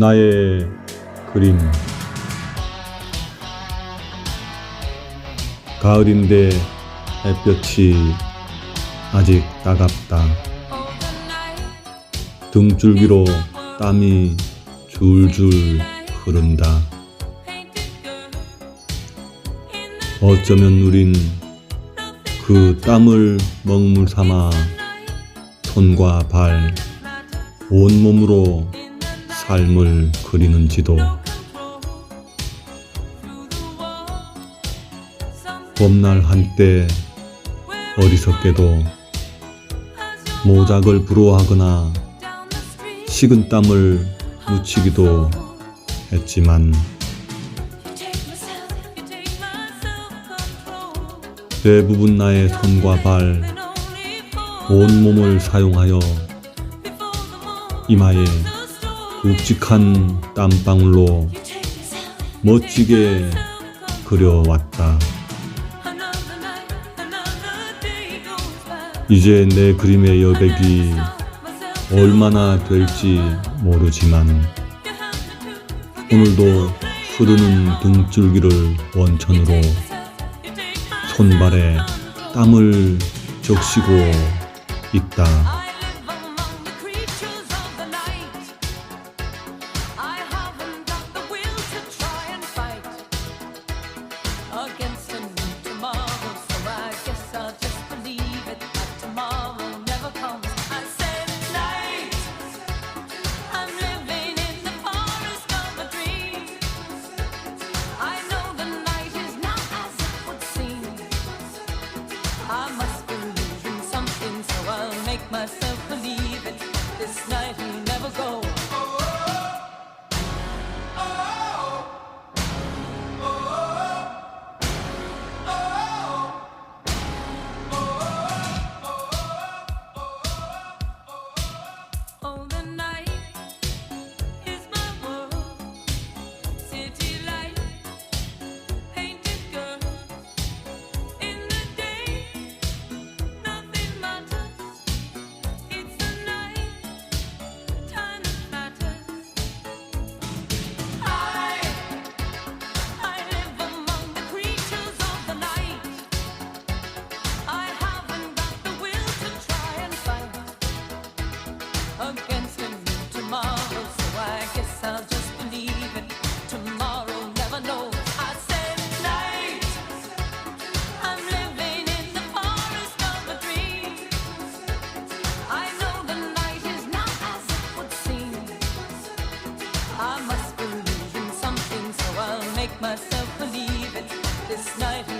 나의 그림 가을인데 햇볕이 아직 따갑다. 등줄기로 땀이 줄줄 흐른다. 어쩌면 우린 그 땀을 먹물 삼아 손과 발, 온몸으로 삶을 그리는 지도 봄날 한때 어리석게도 모작을 부러워하거나 식은 땀을 묻히기도 했지만 대부분 나의 손과 발, 온몸을 사용하여 이마에 굵직한 땀방울로 멋지게 그려왔다. 이제 내 그림의 여백이 얼마나 될지 모르지만 오늘도 흐르는 등줄기를 원천으로 손발에 땀을 적시고 있다. Myself believe it. This myself believe it. This night